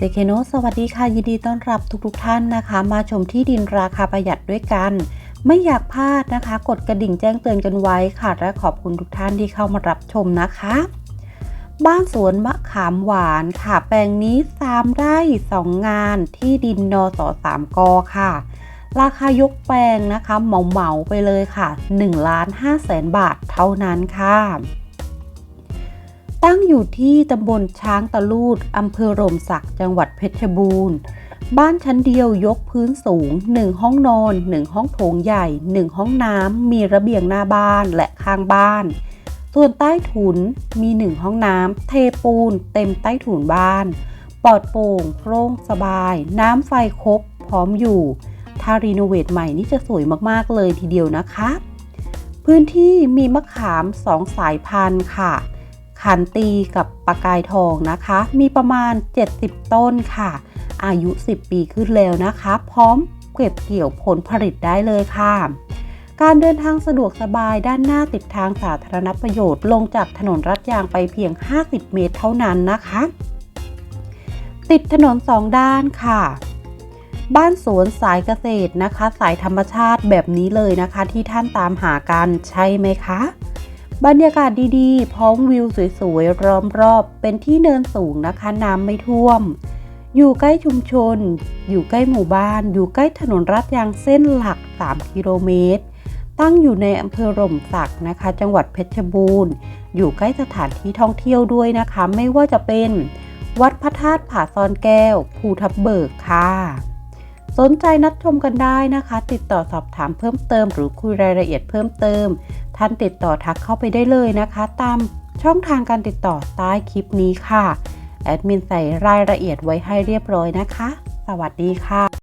เจเคโนสวัสดีค่ะ ยินดีต้อนรับทุกๆทท่านนะคะ มาชมที่ดินราคาประหยัดด้วยกัน ไม่อยากพลาดนะคะ กดกระดิ่งแจ้งเตือนกันไว้ค่ะ และขอบคุณทุกท่านที่เข้ามารับชมนะคะ บ้านสวนมะขามหวานค่ะ แปลงนี้3ไร่2 งานที่ดินนส3กอค่ะ ราคายกแปลงนะคะเหมาเหมาไปเลยค่ะ1ล้าน5แสนบาทเท่านั้นค่ะ งอยู่ที่ตำบลช้างตะลูดอำเภอโรมศักดิ์จังหวัดเพชรบูรณ์ บ้านชั้นเดียวยกพื้นสูง 1 ห้องนอน 1 ห้องโถงใหญ่ 1 ห้องน้ำ มีระเบียงหน้าบ้านและข้างบ้าน ส่วนใต้ถุนมี1ห้องน้ำเทปูน เต็มใต้ถุนบ้าน ปลอดโปร่งโปร่งสบาย น้ำไฟครบ พร้อมอยู่ ถ้ารีโนเวทใหม่นี่จะสวยมากๆเลยทีเดียวนะคะ พื้นที่มีมะขาม2สายพันธุ์ค่ะ ขันตีกับปลากายทองนะคะ มีประมาณ 70 ต้นค่ะ อายุ 10 ปีขึ้นแล้วนะคะ พร้อมเก็บเกี่ยวผลผลิตได้เลยค่ะ การเดินทางสะดวกสบายด้านหน้าติดทางสาธารณประโยชน์ ลงจากถนนรัดยางไปเพียง 50 เมตรเท่านั้นนะคะ ติดถนนสองด้านค่ะบ้านสวนสายเกษตรนะคะ สายธรรมชาติแบบนี้เลยนะคะ ที่ท่านตามหากันใช่ไหมคะ บรรยากาศดีๆ พร้อมวิวสวยๆล้อมรอบ เป็นที่เนินสูงนะคะน้ำไม่ท่วม อยู่ใกล้ชุมชน อยู่ใกล้หมู่บ้าน อยู่ใกล้ถนนรัดยางเส้นหลัก 3 กิโลเมตร ตั้งอยู่ในอำเภอร่มสักนะคะ จังหวัดเพชรบูรณ์ อยู่ใกล้สถานที่ท่องเที่ยวด้วยนะคะ ไม่ว่าจะเป็น วัดพระธาตุผาซอนแก้ว ภูทับเบิกค่ะ สนใจนัดชมกันได้นะคะ ติดต่อสอบถามเพิ่มเติม หรือคุยรายละเอียดเพิ่มเติม ท่านติดต่อทักเข้าไปได้เลยนะคะ ตามช่องทางการติดต่อใต้คลิปนี้ค่ะ แอดมินใส่รายละเอียดไว้ให้เรียบร้อยนะคะ สวัสดีค่ะ